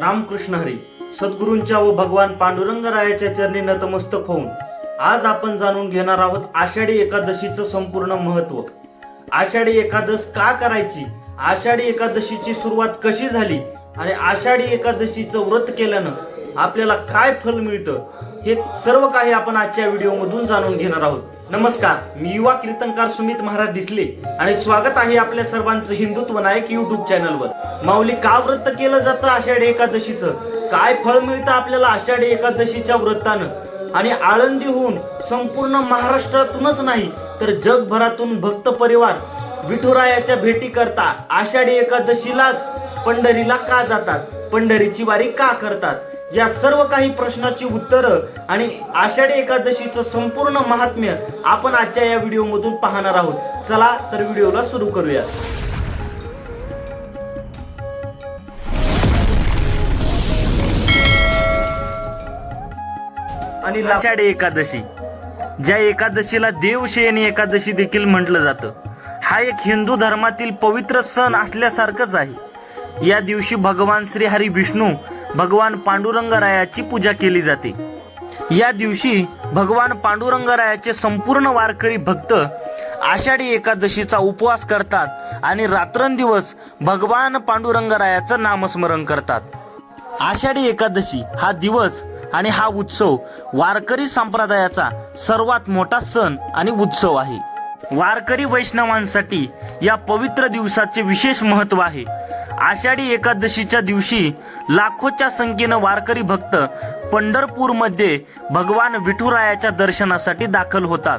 रामकृष्ण हरी सद्गुरूंच्या व भगवान पांडुरंगरायाच्या चरणी नतमस्तक होऊन आज आपण जाणून घेणार आहोत आषाढी एकादशीचं संपूर्ण महत्त्व. आषाढी एकादश का करायची? आषाढी एकादशीची सुरुवात कशी झाली? आणि आषाढी एकादशीचं व्रत केल्यानं आपल्याला काय फल मिळतं? हे सर्व काही आपण आजच्या व्हिडिओमधून जाणून घेणार आहोत. नमस्कार मी युवा कीर्तनकार सुमित महाराज दिसले आणि स्वागत आहे आपल्या सर्वांचं हिंदुत्व नायक युट्यूब चॅनलवर माऊली का व्रत केलं जातं आषाढी एकादशीचं? काय फळ मिळतं आपल्याला आषाढी एकादशीच्या व्रतानं? आणि आळंदीहून संपूर्ण महाराष्ट्रातूनच नाही तर जगभरातून भक्त परिवार विठुरायाच्या भेटी करता आषाढी एकादशीलाच पंढरीला का जातात? पंढरीची वारी का करतात? या सर्व काही प्रश्नाची उत्तरं आणि आषाढी एकादशीचं संपूर्ण महात्म्य आपण आजच्या या व्हिडिओमधून पाहणार आहोत. चला तर व्हिडिओला सुरू करूया. आणि आषाढी एकादशी. ज्या एकादशीला देवशयनी एकादशी देखील म्हटलं जातं. हा एक हिंदू धर्मातील पवित्र सण असल्यासारखंच आहे. या दिवशी भगवान श्री हरी विष्णू भगवान पांडुरंगरायाची पूजा केली जाते. या दिवशी भगवान पांडुरंगरायाचे संपूर्ण वारकरी भक्त आषाढी एकादशीचा उपवास करतात आणि रात्रंदिवस भगवान पांडुरंगरायाचं नामस्मरण करतात. आषाढी एकादशी हा दिवस आणि हा उत्सव वारकरी संप्रदायाचा सर्वात मोठा सण आणि उत्सव आहे. वारकरी वैष्णवांसाठी या पवित्र दिवसाचे विशेष महत्त्व आहे. आषाढी एकादशीच्या दिवशी लाखोच्या संख्येनं वारकरी भक्त पंढरपूरमध्ये भगवान विठुरायाच्या दर्शनासाठी दाखल होतात.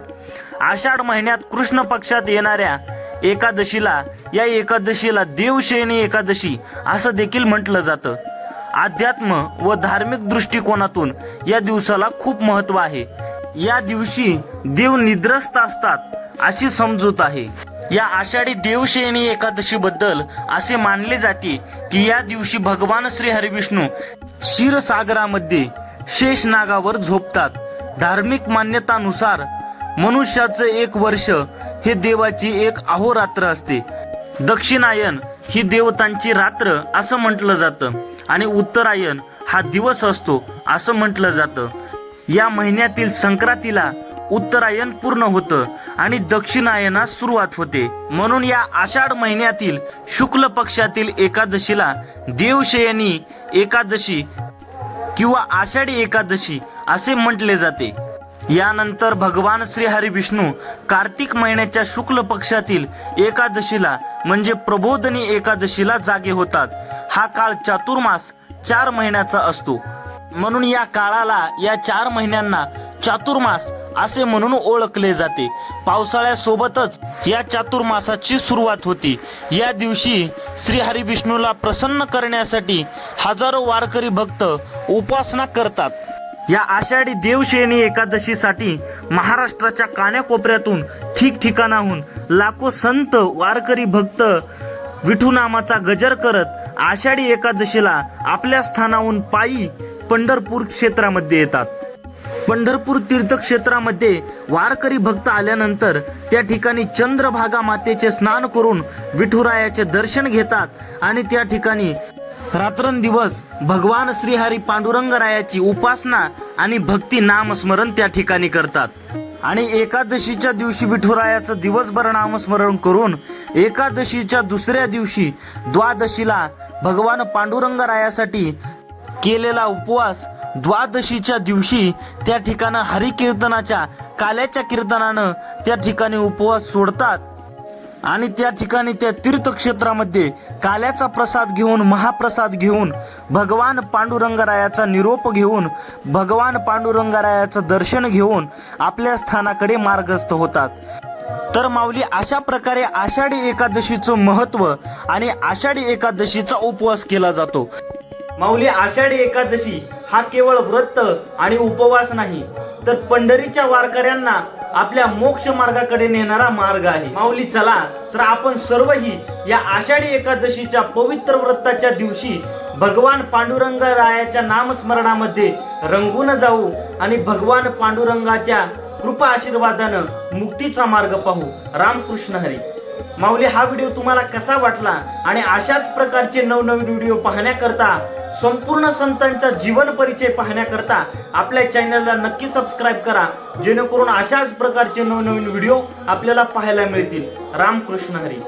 आषाढ महिन्यात कृष्ण पक्षात येणाऱ्या एकादशीला या एकादशीला देवश्रेणी एकादशी असं देखील म्हटलं जातं. अध्यात्म व धार्मिक दृष्टिकोनातून या दिवसाला खूप महत्त्व आहे. या दिवशी देव निद्रस्त असतात अशी समजूत आहे. या आषाढी देवशयनी एकादशी बद्दल असे मानले जाते की या दिवशी भगवान श्री हरिविष्णू क्षीरसागरामध्ये शेष नागावर झोपतात. धार्मिक मान्यतानुसार मनुष्याचं एक वर्ष हे देवाची एक अहोरात्र असते. दक्षिणायन ही देवतांची रात्र असं म्हटलं जातं आणि उत्तरायण हा दिवस असतो असं म्हटलं जातं. या महिन्यातील संक्रांतीला उत्तरायण पूर्ण होतं आणि दक्षिणायनास सुरुवात होते. म्हणून या आषाढ महिन्यातील शुक्ल पक्षातील एकादशीला देवशयनी एकादशी किंवा आषाढी एकादशी असे म्हटले जाते. यानंतर भगवान श्री हरी विष्णू कार्तिक महिन्याच्या शुक्ल पक्षातील एकादशीला म्हणजे प्रबोधनी एकादशीला जागे होतात. हा काळ चातुर्मास चार महिन्याचा असतो. म्हणून या काळाला या चार महिन्यांना चातुर्मास असे म्हणून ओळखले जाते. पावसाळ्यासोबतच या चातुर्मासाची सुरुवात होती. या दिवशी श्री हरी विष्णूला प्रसन्न करण्यासाठी हजारो वारकरी भक्त उपासना करतात. या आषाढी देवशयनी एकादशीसाठी महाराष्ट्राच्या कान्याकोपऱ्यातून ठिकठिकाणाहून लाखो संत वारकरी भक्त विठुनामाचा गजर करत आषाढी एकादशीला आपल्या स्थानाहून पायी पंढरपूर क्षेत्रामध्ये येतात. पंढरपूर तीर्थक्षेत्रामध्ये वारकरी भक्त आल्यानंतर त्या ठिकाणी चंद्रभागा मातेचे स्नान करून विठुरायाचे दर्शन घेतात आणि त्या ठिकाणी रात्रंदिवस भगवान श्रीहरी पांडुरंगरायाची उपासना आणि भक्ती नामस्मरण त्या ठिकाणी करतात. आणि एकादशीच्या दिवशी विठुरायाचं दिवसभर नामस्मरण करून एकादशीच्या दुसऱ्या दिवशी द्वादशीला भगवान पांडुरंगरायासाठी केलेला उपवास द्वादशीच्या दिवशी त्या ठिकाणं हरिकीर्तनाच्या काल्याच्या कीर्तनानं त्या ठिकाणी उपवास सोडतात. आणि त्या ठिकाणी त्या तीर्थक्षेत्रामध्ये काल्याचा प्रसाद घेऊन महाप्रसाद घेऊन भगवान पांडुरंगरायाचा निरोप घेऊन भगवान पांडुरंगरायाचं दर्शन घेऊन आपल्या स्थानाकडे मार्गस्थ होतात. तर माऊली अशा प्रकारे आषाढी एकादशीचं महत्त्व आणि आषाढी एकादशीचा उपवास केला जातो. माऊली आषाढी एकादशी हा केवळ व्रत आणि उपवास नाही तर पंढरीच्या वारकऱ्यांना आपल्या मोक्ष मार्गाकडे नेणारा मार्ग आहे. माऊली चला तर आपण सर्वही या आषाढी एकादशीच्या पवित्र व्रताच्या दिवशी भगवान पांडुरंग रायाच्या नामस्मरणामध्ये रंगून जाऊ आणि भगवान पांडुरंगाच्या कृपा आशीर्वादानं मुक्तीचा मार्ग पाहू. रामकृष्ण हरी. माऊली हा व्हिडिओ तुम्हाला कसा वाटला? आणि अशाच प्रकारचे नवनवीन व्हिडिओ पाहण्याकरता संपूर्ण संतांचा जीवन परिचय पाहण्याकरता आपल्या चॅनलला नक्की सबस्क्राईब करा. जेणेकरून अशाच प्रकारचे नवनवीन व्हिडिओ आपल्याला पाहायला मिळतील. रामकृष्ण हरी.